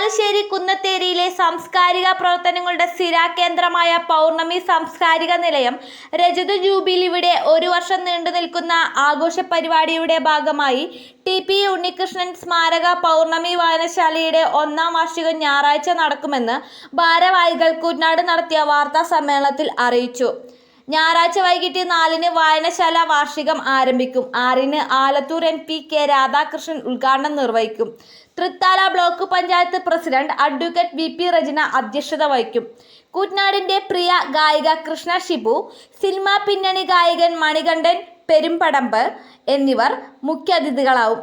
ബാലുശ്ശേരി കുന്നത്തേരിയിലെ സാംസ്കാരിക പ്രവർത്തനങ്ങളുടെ സ്ഥിരാകേന്ദ്രമായ പൗർണമി സാംസ്കാരിക നിലയം രജത ജൂബിലി ഇവിടെ ഒരു വർഷം നീണ്ടു നിൽക്കുന്ന ആഘോഷ പരിപാടിയുടെ ഭാഗമായി ടി പി ഉണ്ണികൃഷ്ണൻ സ്മാരക പൗർണമി വായനശാലയുടെ ഒന്നാം വാർഷികം ഞായറാഴ്ച നടക്കുമെന്ന് ഭാരവാഹികൾ കുന്നാട് നടത്തിയ വാർത്താ സമ്മേളനത്തിൽ അറിയിച്ചു. ഞായറാഴ്ച വൈകിട്ട് നാലിന് വായനശാല വാർഷികം ആരംഭിക്കും. ആറിന് Alathur M P K Radhakrishnan ഉദ്ഘാടനം നിർവഹിക്കും. Thrithala block panchayat president advocate V P Rejina അധ്യക്ഷത വഹിക്കും. കുറ്റ്നാടിന്റെ പ്രിയ ഗായിക കൃഷ്ണ ഷിബു സിനിമാ പിന്നണി ഗായകൻ മണികണ്ഠൻ പെരുമ്പടമ്പ് എന്നിവർ മുഖ്യാതിഥികളാവും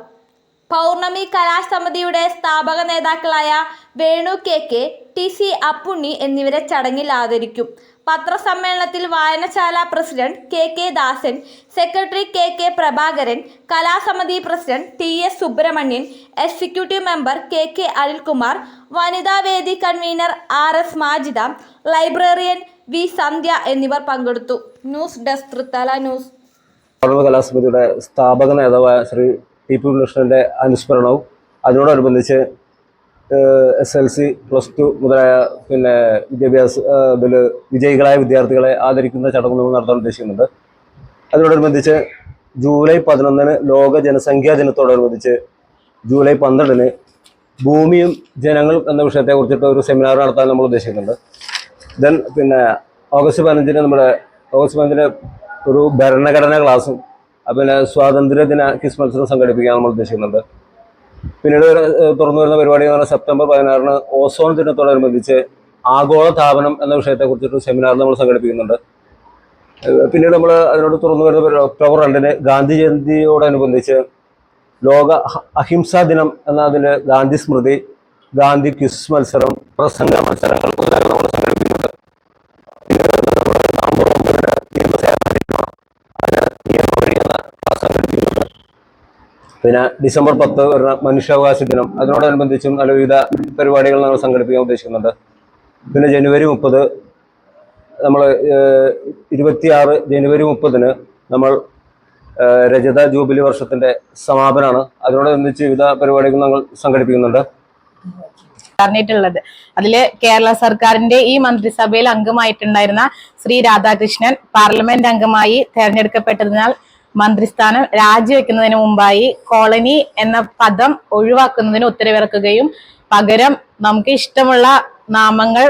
പൗർണമി കലാസമിതിയുടെ സ്ഥാപക നേതാക്കളായ Venu K K T C Appunni എന്നിവരെ ചടങ്ങിൽ ആദരിക്കും. പത്രസമ്മേളനത്തിൽ വായനശാല president K K Dasan secretary K K Prabhakaran കലാസമിതി president T S Subramanian executive member K K Anilkumar വനിതാവേദി convener R S Majida librarian V Sandhya എന്നിവർ പങ്കെടുത്തു. News desk Thrithala news. കലാസമിതിയുടെ സ്ഥാപക നേതാവായ Shri T P കൃഷ്ണന്റെ അനുസ്മരണവും അതിനോടനുബന്ധിച്ച് S L C plus two മുതലായ പിന്നെ വിദ്യാഭ്യാസ ഇതിൽ വിജയികളായ വിദ്യാർത്ഥികളെ ആദരിക്കുന്ന ചടങ്ങുകൾ നടത്താൻ ഉദ്ദേശിക്കുന്നുണ്ട്. അതിനോടനുബന്ധിച്ച് ജൂലൈ പതിനൊന്നിന് ലോക ജനസംഖ്യാ ദിനത്തോടനുബന്ധിച്ച് ജൂലൈ പന്ത്രണ്ടിന് ഭൂമിയും ജനങ്ങൾ എന്ന വിഷയത്തെ കുറിച്ചിട്ട് ഒരു സെമിനാർ നടത്താൻ നമ്മൾ ഉദ്ദേശിക്കുന്നുണ്ട്. ദെൻ പിന്നെ ഓഗസ്റ്റ് പതിനഞ്ചിന് നമ്മുടെ ഓഗസ്റ്റ് പതിനഞ്ചിന് ഒരു ഭരണഘടനാ ക്ലാസ്സും പിന്നെ സ്വാതന്ത്ര്യ ദിന ക്വിസ് മത്സരം സംഘടിപ്പിക്കാൻ നമ്മൾ ഉദ്ദേശിക്കുന്നുണ്ട്. പിന്നീട് തുറന്നു വരുന്ന പരിപാടി എന്ന് പറഞ്ഞാൽ സെപ്റ്റംബർ പതിനാറിന് ഓസോൺ ദിനത്തോടനുബന്ധിച്ച് ആഗോള താപനം എന്ന വിഷയത്തെ കുറിച്ചിട്ട് സെമിനാർ നമ്മൾ സംഘടിപ്പിക്കുന്നുണ്ട്. പിന്നീട് നമ്മൾ അതിനോട് തുറന്നു വരുന്ന ഒക്ടോബർ രണ്ടിന് ഗാന്ധി ജയന്തിയോടനുബന്ധിച്ച് ലോക അഹിംസാ ദിനം എന്ന അതിൽ ഗാന്ധി സ്മൃതി ഗാന്ധി ക്വിസ് മത്സരം പ്രസംഗ മത്സരങ്ങൾ നമ്മൾ സംഘടിപ്പിക്കുന്നുണ്ട് പിന്നീട് നമ്മുടെ നവംബർ ഒമ്പതിന് നിയമസേവന ദിനമാണ് അതിന് നിയമവഴി എന്ന ക്ലാസ് സംഘടിപ്പിക്കുന്നുണ്ട് പിന്നെ ഡിസംബർ പത്ത് വരുന്ന മനുഷ്യാവകാശ ദിനം. അതിനോടനുബന്ധിച്ചും നല്ല വിവിധ പരിപാടികൾ നമ്മൾ സംഘടിപ്പിക്കാൻ ഉദ്ദേശിക്കുന്നുണ്ട്. പിന്നെ ജനുവരി മുപ്പത് നമ്മൾ ഇരുപത്തിയാറ് ജനുവരി മുപ്പതിന് നമ്മൾ രജത ജൂബിലി വർഷത്തിന്റെ സമാപനമാണ് അതിനോടനുബന്ധിച്ച് വിവിധ പരിപാടികൾ നമ്മൾ സംഘടിപ്പിക്കുന്നുണ്ട്. പറഞ്ഞിട്ടുള്ളത്. അതിൽ കേരള സർക്കാരിന്റെ ഈ മന്ത്രിസഭയിൽ അംഗമായിട്ടുണ്ടായിരുന്ന ശ്രീ രാധാകൃഷ്ണൻ പാർലമെന്റ് അംഗമായി തെരഞ്ഞെടുക്കപ്പെട്ടതിനാൽ മന്ത്രിസ്ഥാനം രാജിവെക്കുന്നതിന് മുമ്പായി കോളനി എന്ന പദം ഒഴിവാക്കുന്നതിന് ഉത്തരവിറക്കുകയും പകരം നമുക്ക് ഇഷ്ടമുള്ള നാമങ്ങൾ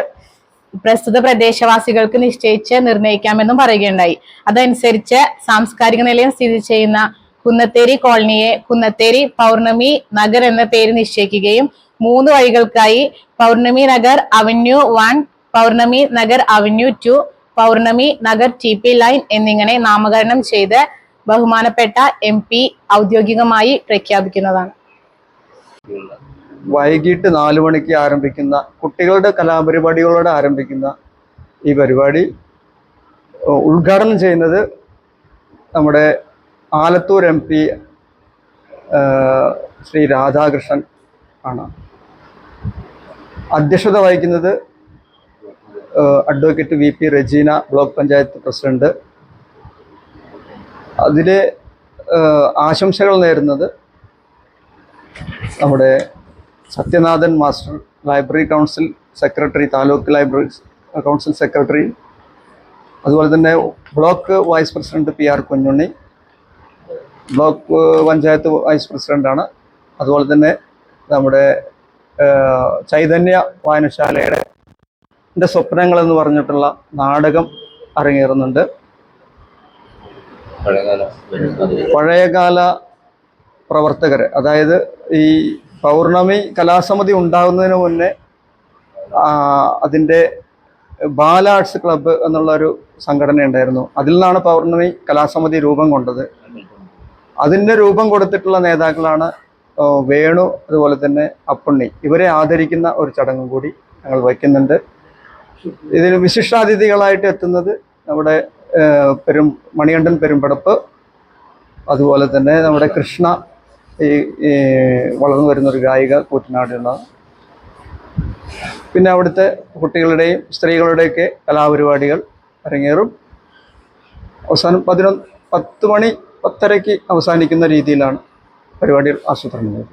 പ്രസ്തുത പ്രദേശവാസികൾക്ക് നിശ്ചയിച്ച് നിർണയിക്കാമെന്നും പറയുകയുണ്ടായി. അതനുസരിച്ച് സാംസ്കാരിക നിലയം സ്ഥിതി ചെയ്യുന്ന കുന്നത്തേരി കോളനിയെ കുന്നത്തേരി പൗർണമി നഗർ എന്ന പേര് നിശ്ചയിക്കുകയും മൂന്ന് വഴികൾക്കായി Pournami Nagar avenue one Pournami Nagar avenue two Pournami Nagar T P lane എന്നിങ്ങനെ നാമകരണം ചെയ്ത് ബഹുമാനപ്പെട്ട എം പി ഔദ്യോഗികമായി പ്രഖ്യാപിക്കുന്നതാണ്. വൈകിട്ട് നാലു മണിക്ക് ആരംഭിക്കുന്ന കുട്ടികളുടെ കലാപരിപാടികളോടെ ആരംഭിക്കുന്ന ഈ പരിപാടി ഉദ്ഘാടനം ചെയ്യുന്നത് നമ്മുടെ ആലത്തൂർ എം പി ശ്രീ രാധാകൃഷ്ണൻ ആണ്. അധ്യക്ഷത വഹിക്കുന്നത് advocate V P Rejina block panchayat president അതിലെ ആശംസകൾ നേരുന്നത് നമ്മുടെ Sathyanathan master library council secretary taluk library council secretary അതുപോലെ തന്നെ block vice president P R Kunhunni block panchayat vice പ്രസിഡന്റാണ്. അതുപോലെ തന്നെ നമ്മുടെ ചൈതന്യ വായനശാലയുടെ സ്വപ്നങ്ങൾ എന്ന് പറഞ്ഞിട്ടുള്ള നാടകം അരങ്ങേറുന്നുണ്ട്. പഴയകാല പ്രവർത്തകർ അതായത് ഈ പൗർണമി കലാസമിതി ഉണ്ടാകുന്നതിന് മുന്നേ അതിന്റെ ബാല ആർട്സ് ക്ലബ്ബ് എന്നുള്ള ഒരു സംഘടന ഉണ്ടായിരുന്നു. അതിൽ നിന്നാണ് പൗർണമി കലാസമിതി രൂപം കൊണ്ടത്. അതിന്റെ രൂപം കൊടുത്തിട്ടുള്ള നേതാക്കളാണ് വേണു അതുപോലെ തന്നെ അപ്പുണ്ണി. ഇവരെ ആദരിക്കുന്ന ഒരു ചടങ്ങും കൂടി ഞങ്ങൾ വയ്ക്കുന്നുണ്ട്. ഇതിൽ വിശിഷ്ടാതിഥികളായിട്ട് എത്തുന്നത് നമ്മുടെ പെരും മണികണ്ഠൻ പെരുമ്പടപ്പ് അതുപോലെ തന്നെ നമ്മുടെ കൃഷ്ണ ഈ വളർന്നു വരുന്ന ഒരു ഗായിക കൂറ്റനാടിനുള്ള പിന്നെ അവിടുത്തെ കുട്ടികളുടെയും സ്ത്രീകളുടെയൊക്കെ കലാപരിപാടികൾ അരങ്ങേറും. അവസാനം പതിനൊന്ന് പത്ത് മണി പത്തരയ്ക്ക് അവസാനിക്കുന്ന രീതിയിലാണ് പരിപാടികൾ ആസൂത്രണം